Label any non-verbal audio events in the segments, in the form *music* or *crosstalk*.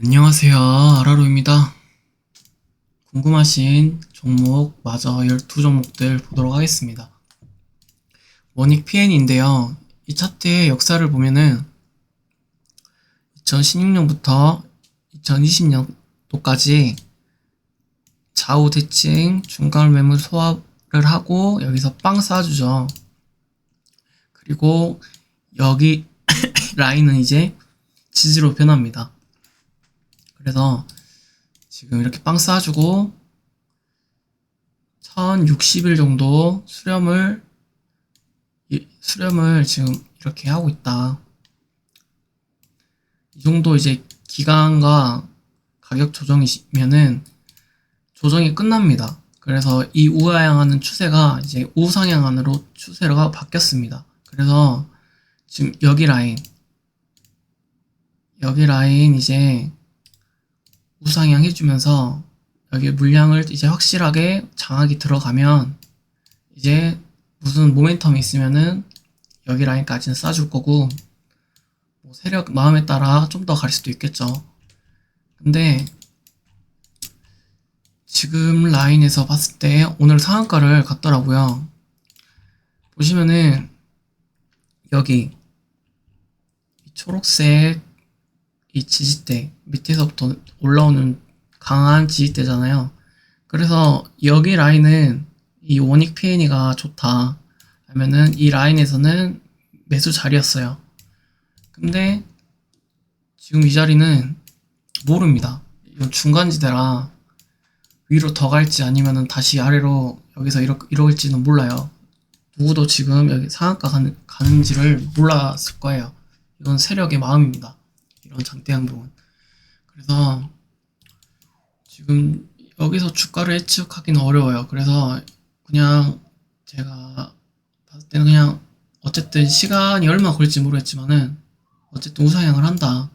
안녕하세요. 아라로입니다. 궁금하신 종목 마저 12종목들 보도록 하겠습니다. 원익 PN인데요. 이 차트의 역사를 보면은 2016년부터 2020년도까지 좌우 대칭 중간 매물 소화를 하고 여기서 빵 쏴주죠. 그리고 여기 *coughs* 라인은 이제 지지로 변합니다. 그래서 지금 이렇게 빵 쏴주고 1060일 정도 수렴을 이- 수렴을 지금 이렇게 하고 있다. 이 정도 이제 기간과 가격 조정이면은 조정이 끝납니다. 그래서 이 우하향하는 추세가 이제 우상향안으로 추세가 바뀌었습니다. 그래서 지금 여기 라인 여기 라인 이제 우상향 해주면서 여기 물량을 이제 확실하게 장악이 들어가면 이제 무슨 모멘텀이 있으면은 여기 라인까지는 쏴줄 거고 뭐 세력 마음에 따라 좀 더 갈 수도 있겠죠. 근데 지금 라인에서 봤을 때 오늘 상한가를 갔더라고요. 보시면은 여기 이 초록색 이 지지대 밑에서부터 올라오는 강한 지지대잖아요. 그래서 여기 라인은 이 원익 PN이가 좋다 하면은 이 라인에서는 매수 자리였어요. 근데 지금 이 자리는 모릅니다. 이건 중간 지대라 위로 더 갈지 아니면은 다시 아래로 여기서 이러, 이럴지는 몰라요. 누구도 지금 여기 상한가 가는, 가는지를 몰랐을 거예요. 이건 세력의 마음입니다. 이런 장대 행동은. 그래서 지금 여기서 주가를 예측하기는 어려워요. 그래서 그냥 제가 봤을 때는 그냥 어쨌든 시간이 얼마 걸릴지 모르겠지만은 어쨌든 우상향을 한다.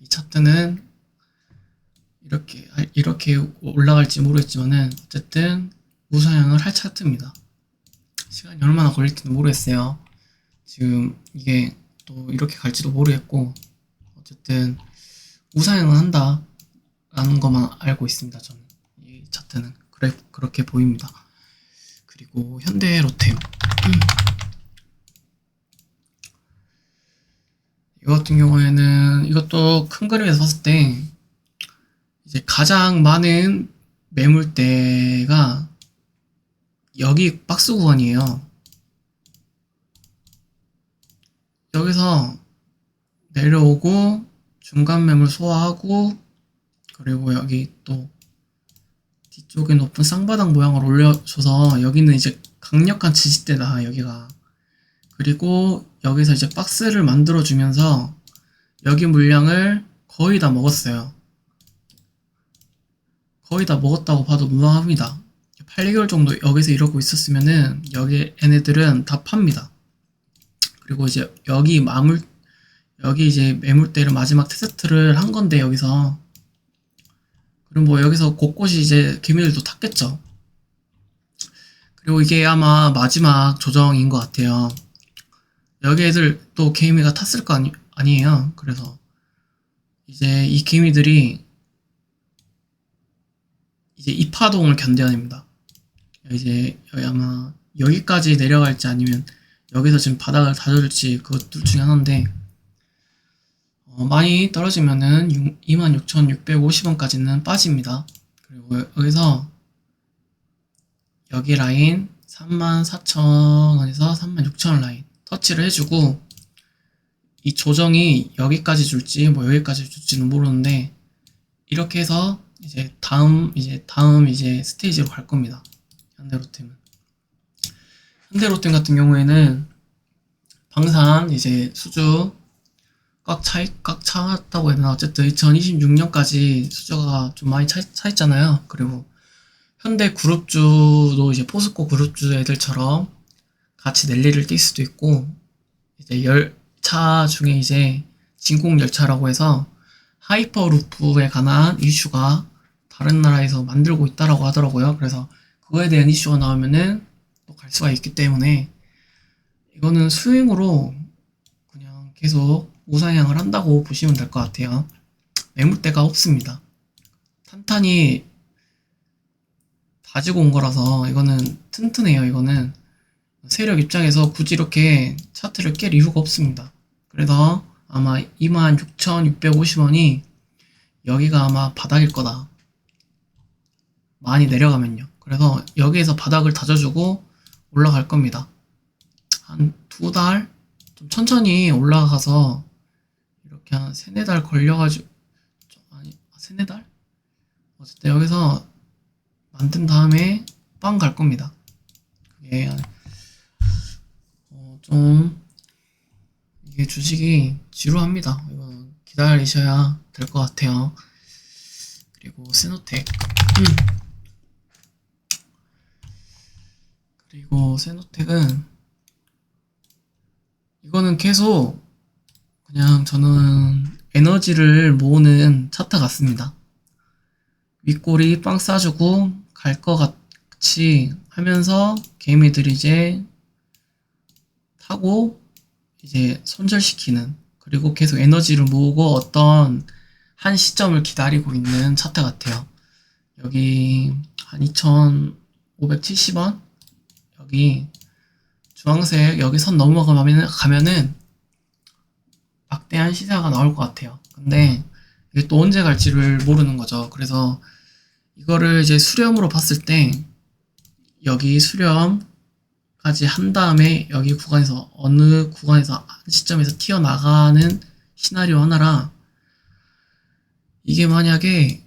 이 차트는 이렇게 이렇게 올라갈지 모르겠지만은 어쨌든 우상향을 할 차트입니다. 시간이 얼마나 걸릴지는 모르겠어요. 지금 이게 또 이렇게 갈지도 모르겠고 어쨌든 우상향은 한다라는 것만 알고 있습니다. 저는 이 차트는 그래 그렇게 보입니다. 그리고 현대 로템 이거 같은 경우에는 이것도 큰 그림에서 봤을 때 이제 가장 많은 매물대가 여기 박스 구간이에요. 여기서 내려오고 중간 매물 소화하고 그리고 여기 또 뒤쪽에 높은 쌍바닥 모양을 올려줘서 여기는 이제 강력한 지지대다 여기가. 그리고 여기서 이제 박스를 만들어 주면서 여기 물량을 거의 다 먹었어요. 거의 다 먹었다고 봐도 무방합니다. 8, 2개월 정도 여기서 이러고 있었으면은 여기 얘네들은 다 팝니다. 그리고 이제 여기 마물 여기 이제 매물대를 마지막 테스트를 한 건데 여기서 그리고 뭐 여기서 곳곳이 이제 개미들도 탔겠죠. 그리고 이게 아마 마지막 조정인 것 같아요. 여기 애들 또 개미가 탔을 거 아니, 아니에요. 그래서 이제 이 개미들이 이제 이 파동을 견뎌야 됩니다. 이제 여기 아마 여기까지 내려갈지 아니면 여기서 지금 바닥을 다져줄지 그것 둘 중에 하나인데 어, 많이 떨어지면은 26,650원까지는 빠집니다. 그리고 여기서 여기 라인 34,000원에서 36,000원 라인 터치를 해주고 이 조정이 여기까지 줄지 뭐 여기까지 줄지는 모르는데 이렇게 해서 이제 다음 이제 다음 이제 스테이지로 갈 겁니다. 현대로템은 현대로템 같은 경우에는 방산 이제 수주 꽉 차, 꽉 차왔다고 해야 되나? 어쨌든 2026년까지 수주가 좀 많이 차, 차 있잖아요. 그리고 현대 그룹주도 이제 포스코 그룹주 애들처럼 같이 랠리를 뛸 수도 있고, 이제 열차 중에 이제 진공 열차라고 해서 하이퍼루프에 관한 이슈가 다른 나라에서 만들고 있다라고 하더라고요. 그래서 그거에 대한 이슈가 나오면은 또 갈 수가 있기 때문에 이거는 스윙으로 그냥 계속 우상향을 한다고 보시면 될 것 같아요. 매물대가 없습니다. 탄탄히 가지고 온 거라서 이거는 튼튼해요. 이거는 세력 입장에서 굳이 이렇게 차트를 깰 이유가 없습니다. 그래서 아마 26,650원이 여기가 아마 바닥일 거다. 많이 내려가면요. 그래서 여기에서 바닥을 다져주고 올라갈 겁니다. 한 두 달? 좀 천천히 올라가서 이렇게 한 세네 달 걸려가지고, 좀 아니, 세네 달? 어쨌든 여기서 만든 다음에 빵 갈 겁니다. 그게, 어, 좀, 이게 주식이 지루합니다. 이거 기다리셔야 될 것 같아요. 그리고 세노텍. 음. 그리고 세노텍은 이거는 계속 그냥 저는 에너지를 모으는 차트 같습니다. 윗골이 빵 싸주고 갈 것 같이 하면서 개미들이 이제 타고 이제 손절시키는 그리고 계속 에너지를 모으고 어떤 한 시점을 기다리고 있는 차트 같아요. 여기 한 2,570원 여기 주황색 여기 선 넘어가면 가면은 막대한 시세가 나올 것 같아요. 근데 이게 또 언제 갈지를 모르는 거죠. 그래서 이거를 이제 수렴으로 봤을 때 여기 수렴까지 한 다음에 여기 구간에서 어느 구간에서 한 시점에서 튀어나가는 시나리오 하나라 이게 만약에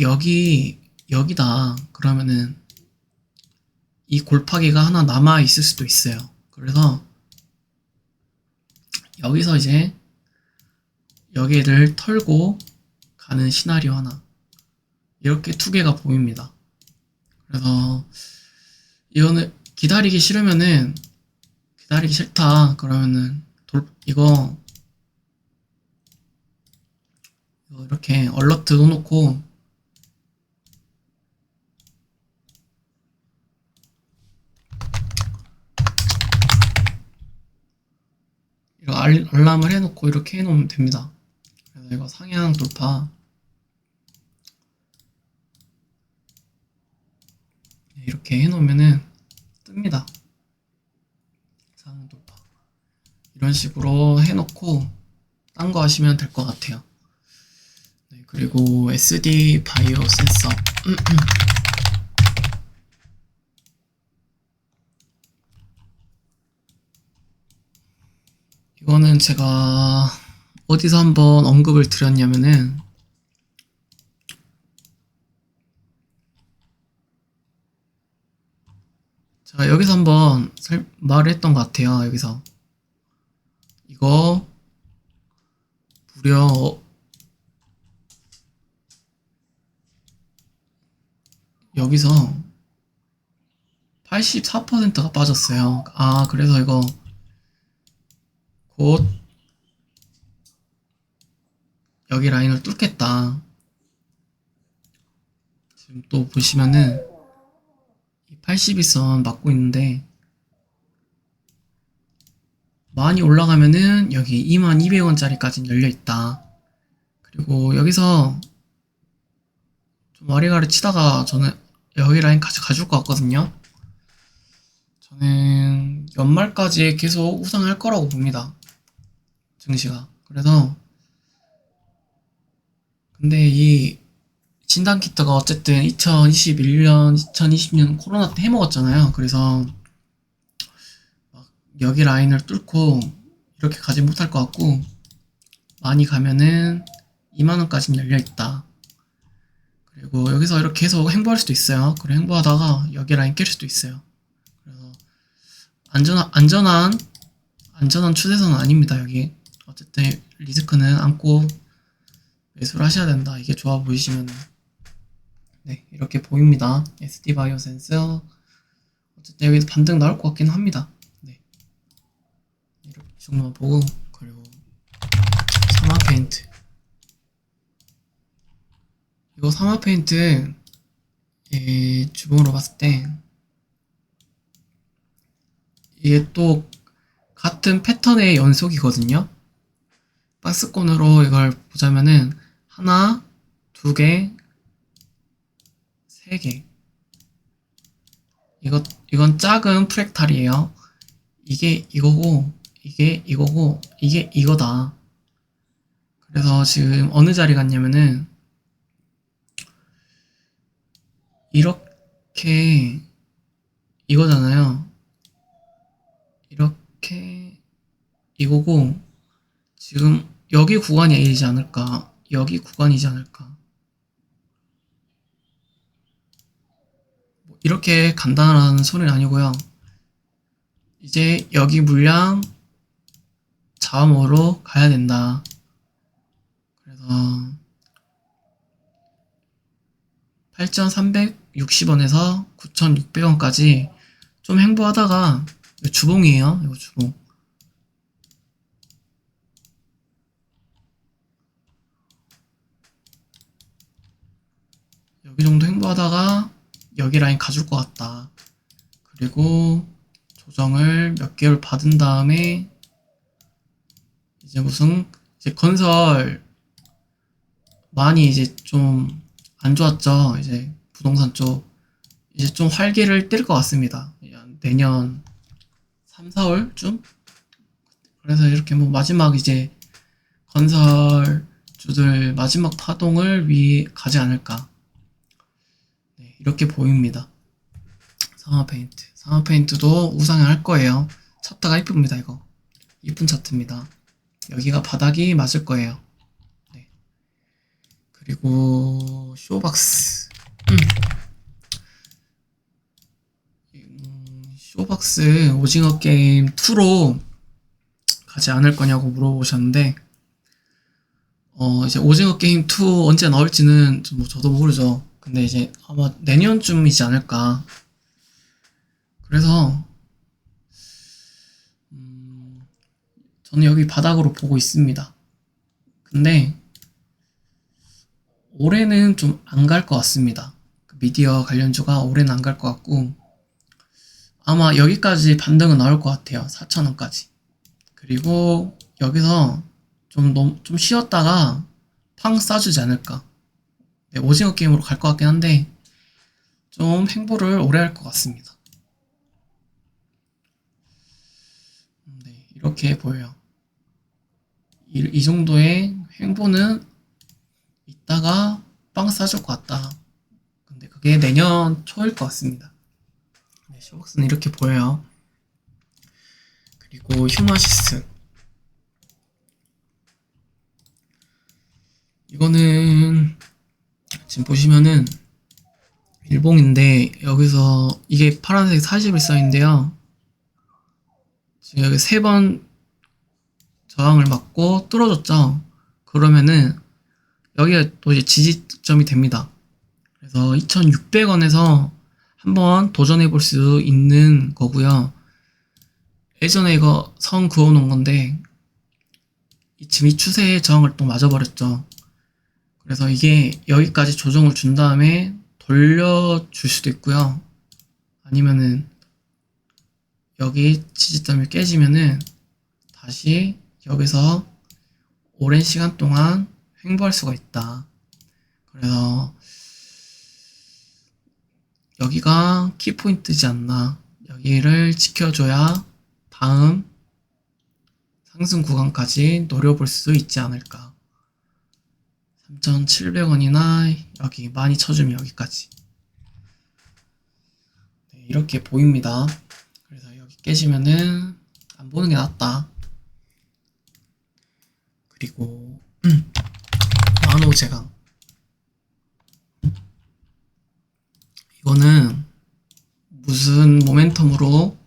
여기 여기다 그러면은 이 골파기가 하나 남아 있을 수도 있어요. 그래서 여기서 이제 여기를 털고 가는 시나리오 하나 이렇게 두 개가 보입니다. 그래서 이거는 기다리기 싫으면은 기다리기 싫다 그러면은 돌 이거 이렇게 얼러트 넣어놓고 이거 알, 알람을 해놓고 이렇게 해놓으면 됩니다. 이거 상향 돌파 네, 이렇게 해놓으면은 뜹니다. 상향 돌파 이런 식으로 해놓고 딴 거 하시면 될 것 같아요. 네, 그리고 SD 바이오 센서 *clears throat* 이거는 제가 어디서 한번 언급을 드렸냐면은 제가 여기서 한번 설- 말을 했던 것 같아요. 여기서 이거 무려 여기서 84%가 빠졌어요. 아, 그래서 이거 곧 여기 라인을 뚫겠다. 지금 또 보시면은 82선 맞고 있는데 많이 올라가면은 여기 2200원짜리까지 열려 있다. 그리고 여기서 좀 와리가리 치다가 저는 여기 라인 같이 가줄 것 같거든요. 저는 연말까지 계속 우상할 거라고 봅니다. 증시가. 그래서 근데 이 진단 키트가 어쨌든 2021년, 2020년 코로나 때 해먹었잖아요. 그래서 막 여기 라인을 뚫고 이렇게 가지 못할 것 같고 많이 가면은 2만 원까지는 열려 있다. 그리고 여기서 이렇게 계속 행보할 수도 있어요. 그리고 행보하다가 여기 라인 깰 수도 있어요. 그래서 안전한 안전한 안전한 추세선은 아닙니다. 여기 어쨌든 리스크는 안고 매수를 하셔야 된다. 이게 좋아 보이시면은 네 이렇게 보입니다. SD 바이오 센서 어쨌든 여기서 반등 나올 것 같긴 합니다. 네 이렇게 정도만 보고 그리고 사마 페인트 이거 사마 페인트 이 주봉으로 봤을 때 이게 또 같은 패턴의 연속이거든요. 박스권으로 이걸 보자면은 하나, 두 개, 세 개. 이거, 이건 작은 프랙탈이에요. 이게 이거고, 이게 이거고, 이게 이거다. 그래서 지금 어느 자리 갔냐면은, 이렇게, 이거잖아요. 이렇게, 이거고, 지금 여기 구간이 A이지 않을까? 여기 구간이지 않을까? 뭐 이렇게 간단한 소리는 아니고요. 이제 여기 물량 자음으로 가야 된다. 그래서 8,360원에서 9,600원까지 좀 행보하다가 주봉이에요. 이거 주봉. 여기 정도 행보하다가 여기 라인 가줄 것 같다. 그리고 조정을 몇 개월 받은 다음에 이제 무슨 이제 건설 많이 이제 좀 안 좋았죠. 이제 부동산 쪽 이제 좀 활기를 띨 것 같습니다. 내년 3, 4월쯤 그래서 이렇게 뭐 마지막 이제 건설주들 마지막 파동을 위 가지 않을까. 네, 이렇게 보입니다. 상하 페인트. 상하 페인트도 우상향 할 거예요. 차트가 이쁩니다, 이거. 이쁜 차트입니다. 여기가 바닥이 맞을 거예요. 네. 그리고 쇼박스. 음. 음, 쇼박스 오징어 게임 2로 가지 않을 거냐고 물어보셨는데 어 이제 오징어 게임 2 언제 나올지는 좀뭐 저도 모르죠. 근데 이제 아마 내년쯤이지 않을까. 그래서 음, 저는 여기 바닥으로 보고 있습니다. 근데 올해는 좀 안 갈 것 같습니다. 그 미디어 관련주가 올해는 안 갈 것 같고 아마 여기까지 반등은 나올 것 같아요. 4,000원까지. 그리고 여기서 좀, 좀 쉬었다가 팡 쏴주지 않을까. 네, 오징어 게임으로 갈 것 같긴 한데 좀 행보를 오래 할 것 같습니다. 네, 이렇게 보여요. 이, 이 정도의 행보는 있다가 빵 쏴줄 것 같다. 근데 그게 내년 초일 것 같습니다. 네, 쇼박스는 이렇게 보여요. 그리고 휴마시스. 이거는 지금 보시면은 일봉인데 여기서 이게 파란색 41선인데요. 지금 여기 세 번 저항을 맞고 뚫어졌죠. 그러면은 여기가 또 이제 지지점이 됩니다. 그래서 2,600원에서 한번 도전해 볼 수 있는 거고요. 예전에 이거 선 그어 놓은 건데 이- 지금 이 추세에 저항을 또 맞아버렸죠. 그래서 이게 여기까지 조정을 준 다음에 돌려줄 수도 있고요. 아니면은 여기 지지점이 깨지면은 다시 여기서 오랜 시간 동안 횡보할 수가 있다. 그래서 여기가 키포인트지 않나. 여기를 지켜줘야 다음 상승 구간까지 노려볼 수 있지 않을까. 3,700원이나 여기 많이 쳐주면 여기까지. 네, 이렇게 보입니다. 그래서 여기 깨지면은 안 보는 게 낫다. 그리고 나노 제강. 이거는 무슨 모멘텀으로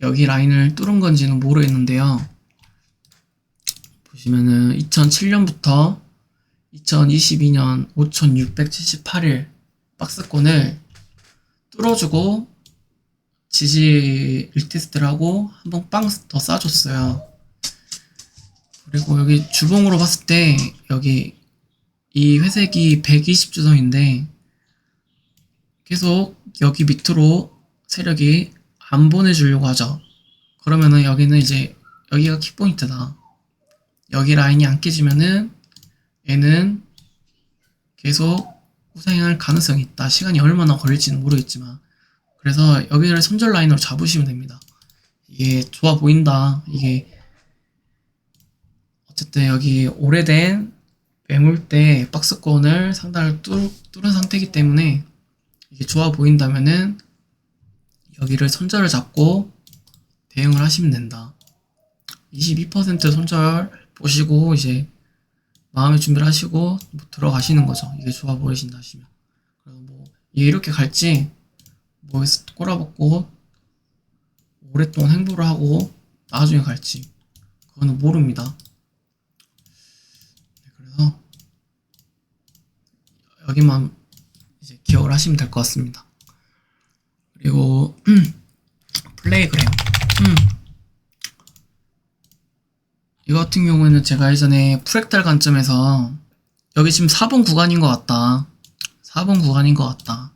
여기 라인을 뚫은 건지는 모르겠는데요. 보시면은 2007년부터 2022년 5678일 박스권을 뚫어주고 지지 일테스트를 하고 한 번 빵더 쏴줬어요. 그리고 여기 주봉으로 봤을 때 여기 이 회색이 120주선인데 계속 여기 밑으로 세력이 안 보내주려고 하죠. 그러면은 여기는 이제 여기가 키포인트다. 여기 라인이 안 깨지면은 얘는 계속 우상향할 가능성이 있다. 시간이 얼마나 걸릴지는 모르겠지만. 그래서 여기를 손절 라인으로 잡으시면 됩니다. 이게 좋아 보인다. 이게 어쨌든 여기 오래된 매물대 박스권을 상단을 뚫, 뚫은 상태이기 때문에 이게 좋아 보인다면은 여기를 손절을 잡고 대응을 하시면 된다. 22% 손절 보시고 이제 마음의 준비를 하시고 뭐 들어가시는 거죠. 이게 좋아 보이신다 하시면. 그래서 뭐 이렇게 갈지 뭐에서 꼬라박고 오랫동안 행보를 하고 나중에 갈지 그거는 모릅니다. 네, 그래서 여기만 이제 기억을 하시면 될 것 같습니다. 그리고 *clears throat* 플레이그램 음. 이거 같은 경우에는 제가 예전에 프랙탈 관점에서 여기 지금 4번 구간인 것 같다. 4번 구간인 것 같다.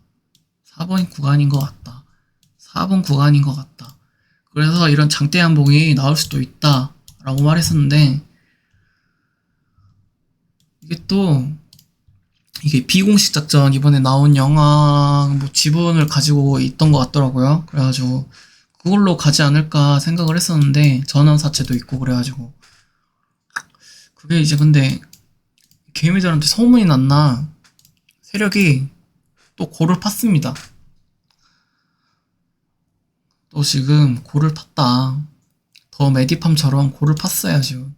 4번 구간인 것 같다. 4번 구간인 것 같다. 그래서 이런 장대 한봉이 나올 수도 있다. 라고 말했었는데, 이게 또, 이게 비공식 작전 이번에 나온 영화 뭐 지분을 가지고 있던 것 같더라고요. 그래가지고, 그걸로 가지 않을까 생각을 했었는데, 전원 사채도 있고, 그래가지고. 그게 이제 근데, 개미들한테 소문이 났나, 세력이 또 고를 팠습니다. 또 지금 고를 팠다. 더 메디팜처럼 고를 팠어야죠.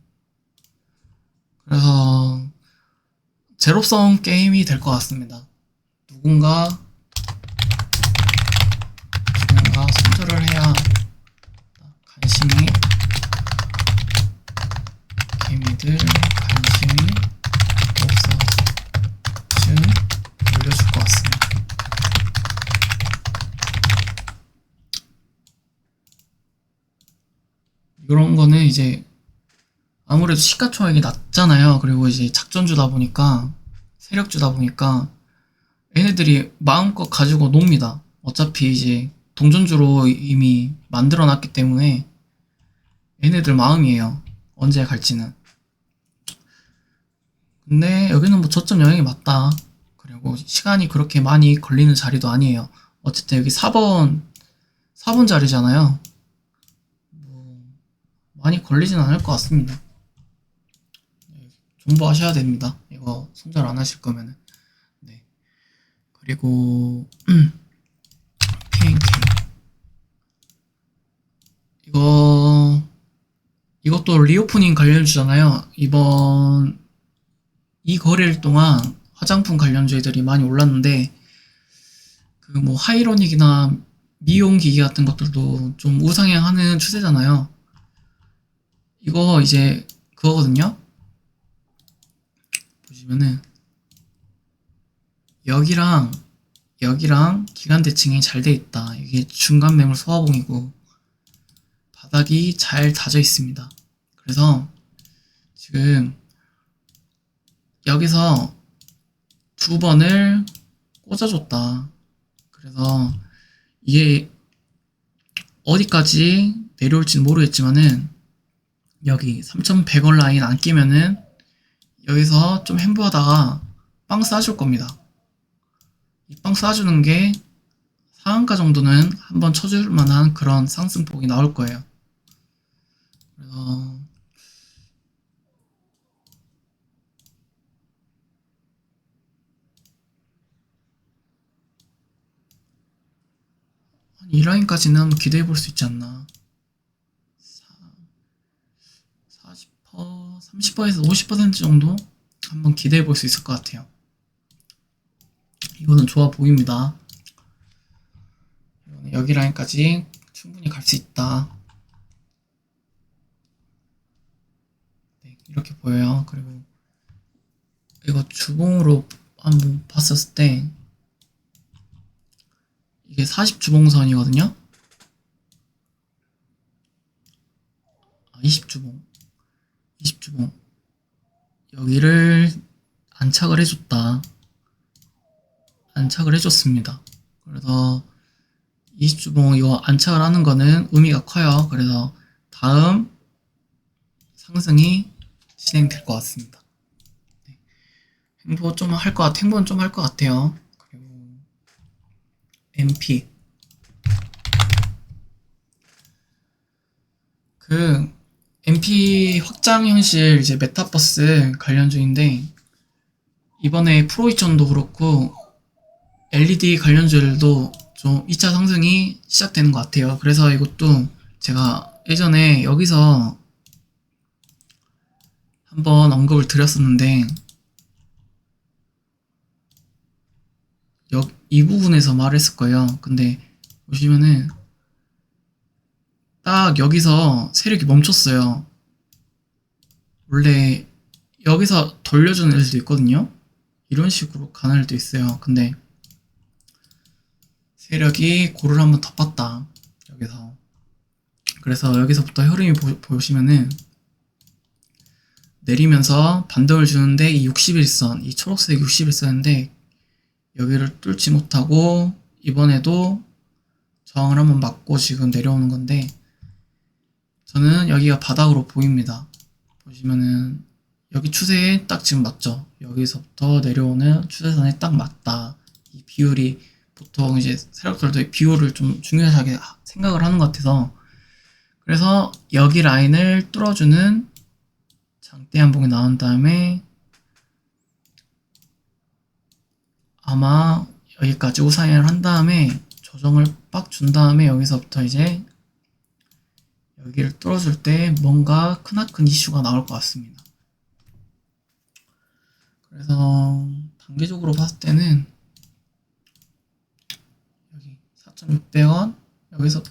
그래서 제로성 게임이 될 것 같습니다. 누군가 누군가 손절을 해야 간신히 개미들 간신히 없어진 올려줄 것 같습니다. 이런 거는 이제 아무래도 시가총액이 낮잖아요. 그리고 이제 작전주다 보니까 세력주다 보니까 얘네들이 마음껏 가지고 놉니다. 어차피 이제 동전주로 이미 만들어 놨기 때문에 얘네들 마음이에요. 언제 갈지는. 근데 여기는 뭐 저점 영역이 맞다. 그리고 시간이 그렇게 많이 걸리는 자리도 아니에요. 어쨌든 여기 4번, 4번 자리잖아요. 뭐, 많이 걸리진 않을 것 같습니다. 네, 존버하셔야 됩니다. 이거 손절 안 하실 거면은. 네. 그리고, *clears throat* KNK. 이거, 이것도 리오프닝 관련주잖아요. 이번, 이 거래일 동안 화장품 관련주들이 많이 올랐는데, 그 뭐 하이로닉이나 미용 기기 같은 것들도 좀 우상향하는 추세잖아요. 이거 이제 그거거든요. 보시면은 여기랑 여기랑 기간 대칭이 잘 돼 있다. 이게 중간 매물 소화봉이고 바닥이 잘 다져 있습니다. 그래서 지금 여기서 두 번을 꽂아줬다. 그래서 이게 어디까지 내려올지는 모르겠지만은 여기 3100원 라인 안 끼면은 여기서 좀 행보하다가 빵 쏴줄 겁니다. 이빵 쏴주는 게 상한가 정도는 한번 쳐줄 만한 그런 상승폭이 나올 거예요. 그래서 라인까지는 기대해 볼 수 있지 않나. 40%, 30%에서 50% 정도 한번 기대해 볼 수 있을 것 같아요. 이거는 좋아 보입니다. 여기 라인까지 충분히 갈 수 있다. 네, 이렇게 보여요. 그리고 이거 주봉으로 한번 봤었을 때 이게 40주봉선이거든요. 아, 20주봉. 20주봉. 여기를 안착을 해줬다. 안착을 해줬습니다. 그래서 20주봉 이거 안착을 하는 거는 의미가 커요. 그래서 다음 상승이 진행될 것 같습니다. 네. 행보 좀 할 것 같, 행보는 좀 할 것 같아요. MP 그 MP 확장 현실 이제 메타버스 관련 중인데 이번에 프로이천도 그렇고 LED 관련주들도 좀 2차 상승이 시작되는 것 같아요. 그래서 이것도 제가 예전에 여기서 한번 언급을 드렸었는데 여, 이 부분에서 말했을 거예요. 근데 보시면은 딱 여기서 세력이 멈췄어요. 원래 여기서 돌려주는 애들도 있거든요. 이런 식으로 가는 애들도 있어요. 근데 세력이 고를 한번 덮었다. 여기서. 그래서 여기서부터 흐름이 보, 보시면은 내리면서 반등을 주는데 이 61선, 이 초록색 61선인데 여기를 뚫지 못하고 이번에도 저항을 한번 맞고 지금 내려오는 건데 저는 여기가 바닥으로 보입니다. 보시면은 여기 추세에 딱 지금 맞죠? 여기서부터 내려오는 추세선에 딱 맞다. 이 비율이 보통 이제 세력들도 비율을 좀 중요하게 생각을 하는 것 같아서 그래서 여기 라인을 뚫어주는 장대 한봉이 나온 다음에 아마 여기까지 우상향을 한 다음에 조정을 빡 준 다음에 여기서부터 이제 여기를 뚫어줄 때 뭔가 크나큰 이슈가 나올 것 같습니다. 그래서 단기적으로 봤을 때는 여기 4,600원 여기서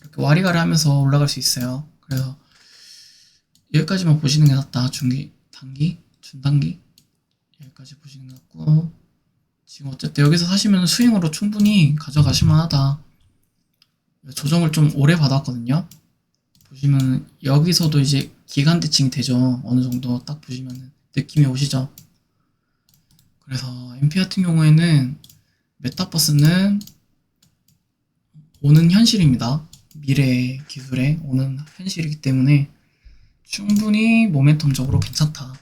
이렇게 와리가리 하면서 올라갈 수 있어요. 그래서 여기까지만 보시는 게 낫다. 중기, 단기, 중단기 여기까지 보시는 게 낫고 지금 어쨌든 여기서 사시면 스윙으로 충분히 가져가실 만 하다. 조정을 좀 오래 받았거든요. 보시면 여기서도 이제 기간 대칭이 되죠. 어느 정도 딱 보시면 느낌이 오시죠. 그래서 MP 같은 경우에는 메타버스는 오는 현실입니다. 미래 기술에 오는 현실이기 때문에 충분히 모멘텀적으로 괜찮다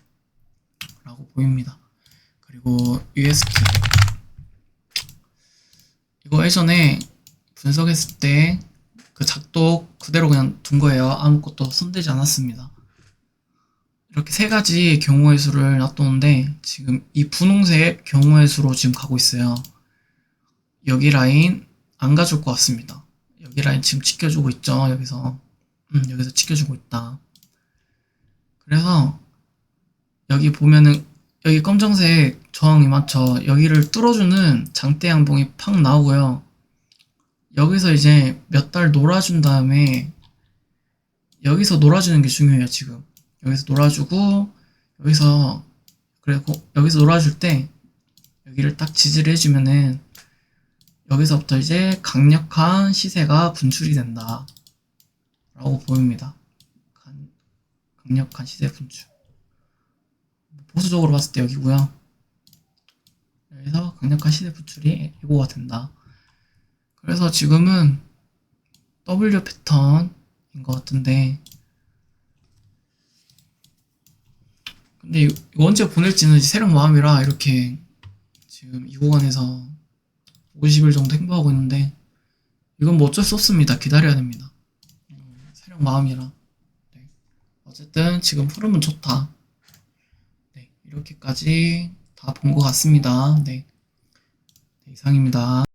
라고 보입니다. 그리고 UST 이거 예전에 분석했을 때 그 작도 그대로 그냥 둔 거예요. 아무것도 손대지 않았습니다. 이렇게 세 가지 경우의 수를 놔뒀는데 지금 이 분홍색 경우의 수로 지금 가고 있어요. 여기 라인 안 가줄 것 같습니다. 여기 라인 지금 지켜주고 있죠. 여기서 음, 여기서 지켜주고 있다. 그래서 여기 보면은 여기 검정색 저항이 맞죠. 여기를 뚫어주는 장대 양봉이 팍 나오고요. 여기서 이제 몇 달 놀아준 다음에 여기서 놀아주는 게 중요해요 지금 여기서 놀아주고 여기서 그리고 여기서 놀아줄 때 여기를 딱 지지를 해주면은 여기서부터 이제 강력한 시세가 분출이 된다 라고 보입니다 강- 강력한 시세 분출 보수적으로 봤을 때 여기고요 여기서 강력한 시세 분출이 예고가 된다 그래서 지금은 W 패턴인 것 같은데 근데 이거 언제 보낼지는 세력 마음이라 이렇게 지금 이 구간에서 50일 정도 행보하고 있는데 이건 뭐 어쩔 수 없습니다. 기다려야 됩니다. 음, 세력 마음이라 네. 어쨌든 지금 흐름은 좋다. 네, 이렇게까지 다 본 것 같습니다. 네. 네, 이상입니다.